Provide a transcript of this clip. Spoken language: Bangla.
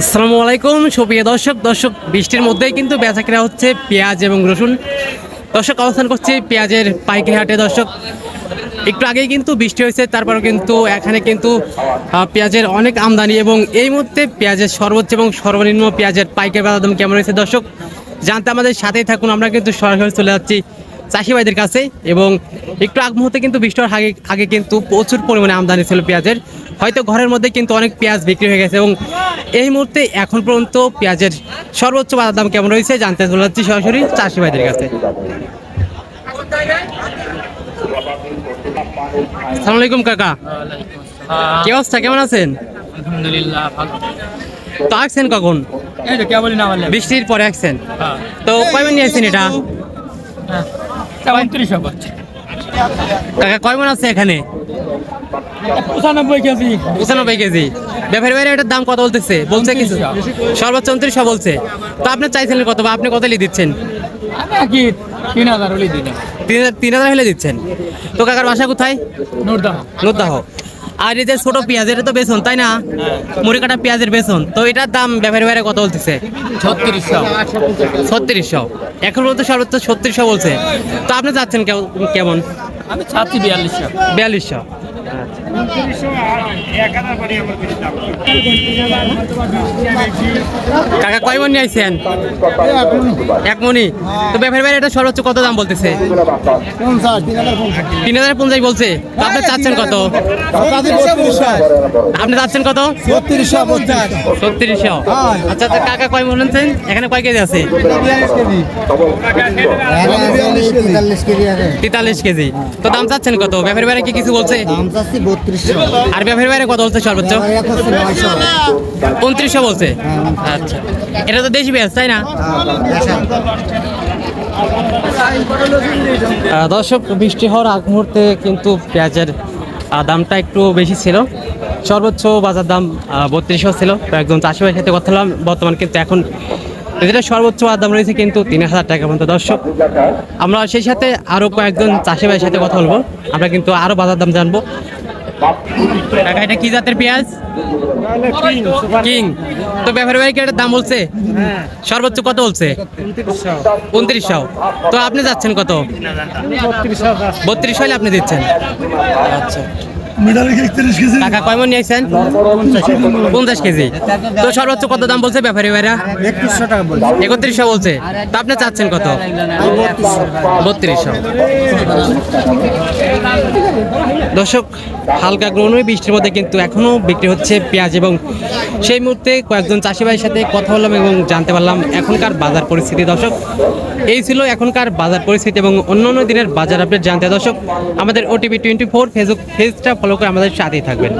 আসসালামু আলাইকুম, সুপ্রিয় দর্শক। দর্শক, বৃষ্টির মধ্যেই কিন্তু বেচা কেনা হচ্ছে পেঁয়াজ এবং রসুন। দর্শক, অবস্থান করছে পেঁয়াজের পাইকারি হাটে। দর্শক, একটু আগেই কিন্তু বৃষ্টি হয়েছে, তারপরে কিন্তু এখানে কিন্তু পেঁয়াজের অনেক আমদানি এবং এই মুহূর্তে পেঁয়াজের সর্বোচ্চ এবং সর্বনিম্ন পেঁয়াজের পাইকারি বাজার দাম কেমন রয়েছে? দর্শক, জানতে আমাদের সাথেই থাকুন। আমরা কিন্তু সরাসরি চলে যাচ্ছি চাষি ভাইদের কাছে এবং একটু আগ মুহূর্তে কিন্তু বৃষ্টি হওয়ার আগে আগে কিন্তু প্রচুর পরিমাণে আমদানি ছিল পেঁয়াজের। হয়তো ঘরের মধ্যে কিন্তু অনেক পেঁয়াজ বিক্রি হয়ে গেছে এবং এই মুহূর্তে এখন পর্যন্ত পেঁয়াজের সর্বোচ্চ বাজার দাম কেমন রয়েছে জানতে চলে যাচ্ছি সরাসরি চাষি ভাইদের কাছে। আসসালামু আলাইকুম কাকা। কি অবস্থা? কেমন আছেন? আলহামদুলিল্লাহ ভালো। তো আসছেন কখন? বৃষ্টির পরে আসছেন। হ্যাঁ। তো কয় মন নিয়ে আসছেন এটা উনত্রিশশো কাকা কয় মন আছে এখানে? পঁচানব্বই কেজি। পঁচানব্বই কেজি। ব্যাপারী বাইরে এটার দাম কত বলতেছে? বলছে কিছু? সর্বোচ্চ উনত্রিশশো বলছে। তো আপনি চাইছিলেন কত বা আপনি কত লিয়ে দিচ্ছেন? কি তিন হাজার হলেই দিই তিন হাজার হলে দিচ্ছেন। তো কাকার বাসা কোথায়? নোরদাহ। আর এই যে ছোট পেঁয়াজ এটা তো বেসন তাই না? মুড়ি কাটা পেঁয়াজের বেসন। তো এটার দাম ব্যাপারী বাইরে কত বলতেছে? ছত্রিশশো ছত্রিশশো এখন বলতে সর্বোচ্চ ছত্রিশশো বলছে। তো আপনি চাচ্ছেন কেমন- কেমন? আমি চাচ্ছি বিয়াল্লিশশো বিয়াল্লিশশো কাকা, কয় মন আইছেন? এক মনি তো ব্যাপারী বাইরে এটা সর্বোচ্চ কত দাম বলতেছে? তিন হাজার পঞ্চাশ বলছে। আপনি চাচ্ছেন কত? আপনি চাচ্ছেন কত? ছত্রিশশো। আচ্ছা আচ্ছা কাকা, কয় মন এখানে কয় কেজি আছে? তেতাল্লিশ কেজি। তো দাম চাচ্ছেন কত? ব্যাপারী বাইরে কি কিছু বলছে? আর ব্যাপারী বাইরে কত বলছে? সর্বোচ্চ উনত্রিশশো বলছে? আচ্ছা। এটা তো দেশি পেঁয়াজ তাই না? আহ, দর্শক বৃষ্টি হওয়ার আগ মুহূর্তে কিন্তু পেঁয়াজের দামটা একটু বেশি ছিল। সর্বোচ্চ বাজার দাম বত্রিশশো ছিল। তো একজন চাষি ভাইয়ের সাথে কথা বললাম বর্তমান কিন্তু এখন যেটা সর্বোচ্চ বাজার দাম রয়েছে কিন্তু তিন হাজার টাকা পর্যন্ত। দর্শক আমরা সেই সাথে আরও কয়েকজন চাষি ভাইয়ের সাথে কথা বলব। আমরা কিন্তু আরও বাজার দাম জানব। কাকা, এটা কি জাতের পেঁয়াজ? কিং। তো ব্যাপারী ভাই এটার দাম বলছে? সর্বোচ্চ কত বলছে? উনত্রিশশো। তো আপনি যাচ্ছেন কত? বত্রিশ হলে আপনি দিচ্ছেন। আচ্ছা। টাকা কয় মন নিয়েছেন? পঞ্চাশ কেজি। তো সর্বোচ্চ কত দাম বলছে ব্যাপারী ভাইরা? একত্রিশশো বলছে। তো আপনি চাচ্ছেন কত? বত্রিশশো। দর্শক হালকা গ্রহণই বৃষ্টির মধ্যে কিন্তু এখনও বিক্রি হচ্ছে পেঁয়াজ এবং সেই মুহূর্তে কয়েকজন চাষি ভাইয়ের সাথে কথা বললাম এবং জানতে পারলাম এখনকার বাজার পরিস্থিতি। দর্শক এই ছিল এখনকার বাজার পরিস্থিতি এবং অন্য অন্য দিনের বাজার আপডেট জানতে। দর্শক আমাদের ওটিভি টোয়েন্টি ফোর ফেসবুক পেজটা ফলো করে আমাদের সাথেই থাকবেন।